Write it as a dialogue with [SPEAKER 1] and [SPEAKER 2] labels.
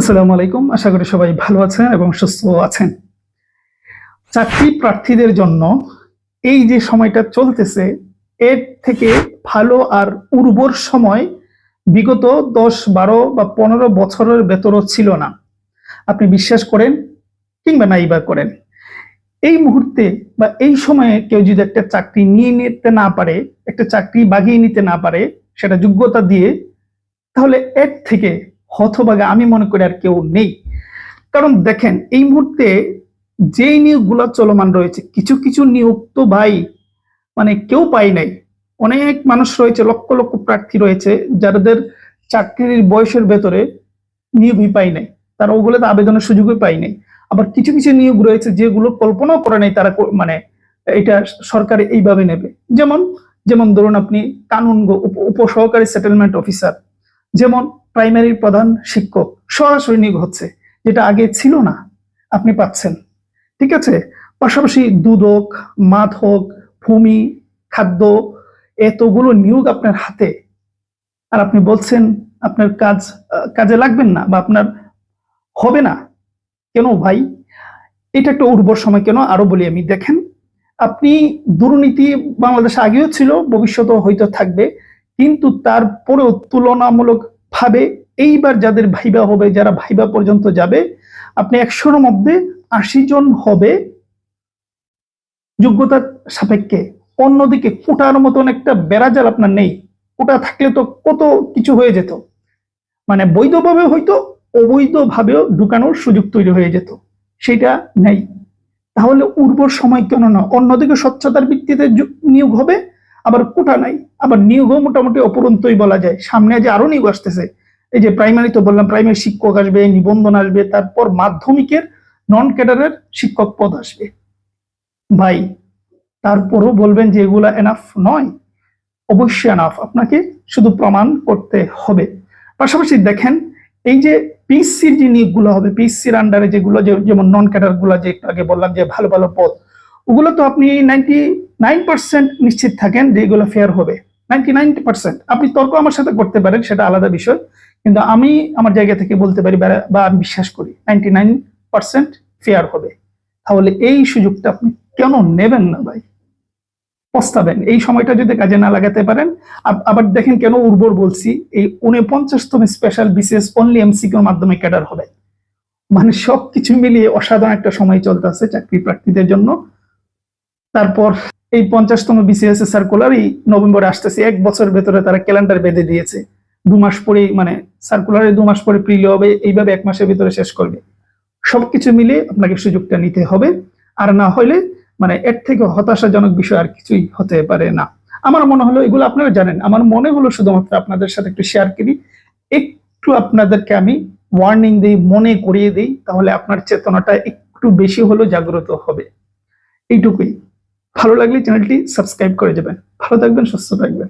[SPEAKER 1] আসসালামু আলাইকুম। আশা করি সবাই ভালো আছেন এবং সুস্থ আছেন। চাকরি প্রার্থীদের জন্য এই যে সময়টা চলতেছে, এর থেকে ভালো আর উর্বর সময় বিগত দশ, বারো বা পনেরো বছরের ভেতরও ছিল না। আপনি বিশ্বাস করেন কিংবা নাই বা করেন। এই মুহূর্তে বা এই সময়ে কেউ যদি একটা চাকরি নিয়ে নিতে না পারে, একটা চাকরি বাগিয়ে নিতে না পারে, সেটা যোগ্যতা দিয়ে, তাহলে এর থেকে হতভাগা আমি মনে করি আর কেউ নেই। কারণ দেখেন, এই মুহূর্তে যেই নিয়োগগুলো চলমান রয়েছে, কিছু কিছু নিয়োগ তো ভাই মানে কেউ পাই নাই। অনেক মানুষ রয়েছে, লক্ষ লক্ষ প্রার্থী রয়েছে, যাদের চাকরির বয়সের ভেতরে নিয়োগই পাই নাই। তারা ওগুলোতে আবেদনের সুযোগই পাই নাই। আবার কিছু কিছু নিয়োগ রয়েছে, যেগুলো কল্পনাও করে নাই তারা মানে এটা সরকার এইভাবে নেবে। যেমন যেমন ধরুন আপনি কানুন উপসহকারী সেটেলমেন্ট অফিসার যেমন প্রাইমারির প্রধান শিক্ষক সরাসরি নিয়োগ হচ্ছে, যেটা আগে ছিল না, আপনি পাচ্ছেন। ঠিক আছে? পাশাপাশি দুদক, মাদক, ভূমি, খাদ্য, এতগুলো নিয়োগ আপনার হাতে। আর আপনি বলছেন আপনার কাজ, কাজে লাগবেন না বা আপনার হবে না। কেন ভাই? এটা একটা উর্বর সময়, কেন আরও বলি আমি, দেখেন, আপনি দুর্নীতি বাংলাদেশে আগেও ছিল, ভবিষ্যতেও হয়তো থাকবে, কিন্তু তারপরেও তুলনামূলক ভাবে, এইবার যাদের ভাইবা হবে, যারা ভাইবা পর্যন্ত যাবে, আপনি একশোর মধ্যে আশি জন হবে যোগ্যতার সাপেক্ষে। অন্যদিকে কোটার মতন একটা বেড়াজাল আপনার নেই। কোটা থাকলে তো কত কিছু হয়ে যেত। মানে বৈধভাবে হয়তো অবৈধভাবেও ঢুকানোর সুযোগ তৈরি হয়ে যেত। সেটা নেই। তাহলে উর্বর সময় কেন না? অন্যদিকে স্বচ্ছতার ভিত্তিতে নিয়োগ হবে। আবার কোটা নাই, আবার নিয়োগও মোটামুটি অপরন্তই বলা যায়। সামনে যে আরও নিয়োগ আসতেছে। এই যে প্রাইমারি তো বললাম প্রাইমারি শিক্ষক আসবে, নিবন্ধন আসবে, তারপর মাধ্যমিকের নন ক্যাডারের শিক্ষক পদ আসবে। ভাই, তারপরও বলবেন যে এগুলা এনাফ নয়। অবশ্যই এনাফ আপনাকে শুধু প্রমাণ করতে হবে। পাশাপাশি দেখেন, এই যে পিসির যে নিয়োগগুলো হবে পিসির আন্ডারে যেগুলো যেমন নন ক্যাডারগুলো যে আগে বললাম, যে ভালো ভালো পদ, ওগুলো তো আপনি নাইনটি নাইন পার্সেন্ট নিশ্চিত থাকেন যে এগুলো ফেয়ার হবে। Ninety nine percent. আপনি তর্ক আমার সাথে করতে পারেন, সেটা আলাদা বিষয়। কিন্তু আমি আমার জায়গা থেকে বলতে পারি, বা- আমি বিশ্বাস করি, নাইনটি নাইন পার্সেন্ট ফেয়ার হবে। তাহলে এই সুযোগটা আপনি কেন নেবেন না ভাই? পস্তাবেন। এই সময়টা যদি কাজে না লাগাতে পারেন, আব- আবার দেখেন কেন উর্বর বলছি, এই উনপঞ্চাশতম স্পেশাল বিসিএস অনলি এমসিকিউর মাধ্যমে ক্যাডার হবে। মানে সবকিছু মিলিয়ে অসাধারণ একটা সময় চলতেছে চাকরি প্রার্থীদের জন্য। তারপর এই পঞ্চাশতম বিসিএস সার্কুলার এই নভেম্বরে আসতেছে। এক বছরের ভেতরে তারা ক্যালেন্ডার বেঁধে দিয়েছে। দু মাস পরেই মানে সার্কুলারে দু মাস পরে প্রিলি হবে, এইভাবে এক মাসের ভিতরে শেষ করবে। সবকিছু মিলে আপনাকে সুযোগটা নিতে হবে। আর না হলে মানে এর থেকে হতাশাজনক বিষয় আর কিছুই হতে পারে না। আমার মনে হলো, এগুলো আপনারা জানেন। আমার মনে হলো শুধুমাত্র আপনাদের সাথে একটু শেয়ার করি। একটু আপনাদেরকে আমি ওয়ার্নিং দিই, মনে করিয়ে দিই, তাহলে আপনার চেতনাটা একটু বেশি হলেও জাগ্রত হবে। এইটুকুই। ভালো লাগলে চ্যানেলটি সাবস্ক্রাইব করে যাবেন ভালো থাকবেন সুস্থ থাকবেন।